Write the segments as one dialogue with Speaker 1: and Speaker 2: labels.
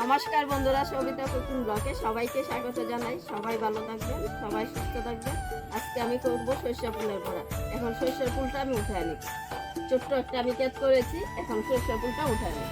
Speaker 1: নমস্কার বন্ধুরা, সবিতা কুকিং ব্লকে সবাইকে স্বাগত জানাই। সবাই ভালো থাকবেন, সবাই সুস্থ থাকবেন। আজকে আমি করব সরিষা ফুলের বড়া। এখন সরষের ফুলটা আমি উঠে আনি ছোট্ট একটা আমি ক্যাচ করেছি, এখন সরিষা ফুলটা উঠে নিই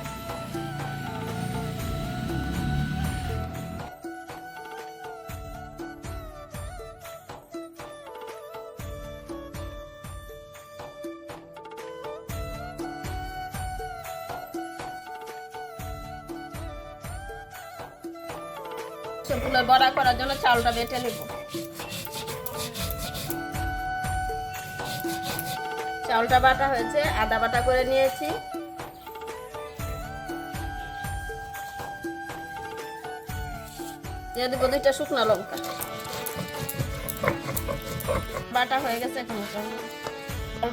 Speaker 1: ফুলের বড়া করার জন্য চালটা বেটে নেব। চালটা বাটা হয়েছে, আদা বাটা করে নিয়েছি। দিয়ে দেবো দুইটা শুকনো লঙ্কা। বাটা হয়ে গেছে এখন চাল।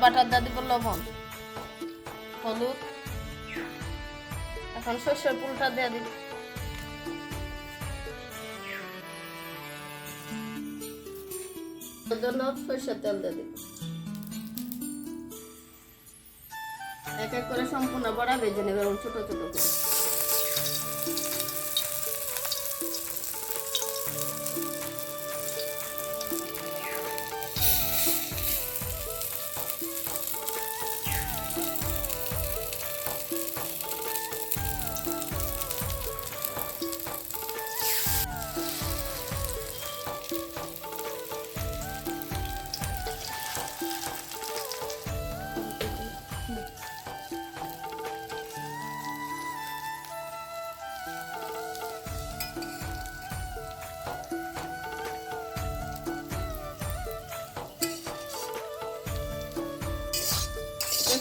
Speaker 1: বাটার দিয়ে দিব লবণ, হলুদ। এখন সর্ষের ফুলটা দিয়ে দিব। জন্য সরষের তেল দিয়ে দিব এক এক করে সম্পূর্ণ বড়া ভেজে নেবে ছোট ছোট করে।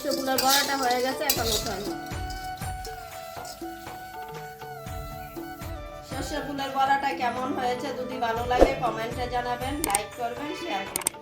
Speaker 1: রসগোল্লার বড়াটা হয়ে গেছে, এখন উঠাই সর্ষে ফুলের বড়াটা কেমন হয়েছে যদি ভালো লাগে কমেন্টে জানাবেন, লাইক করবেন শেয়ার করবেন।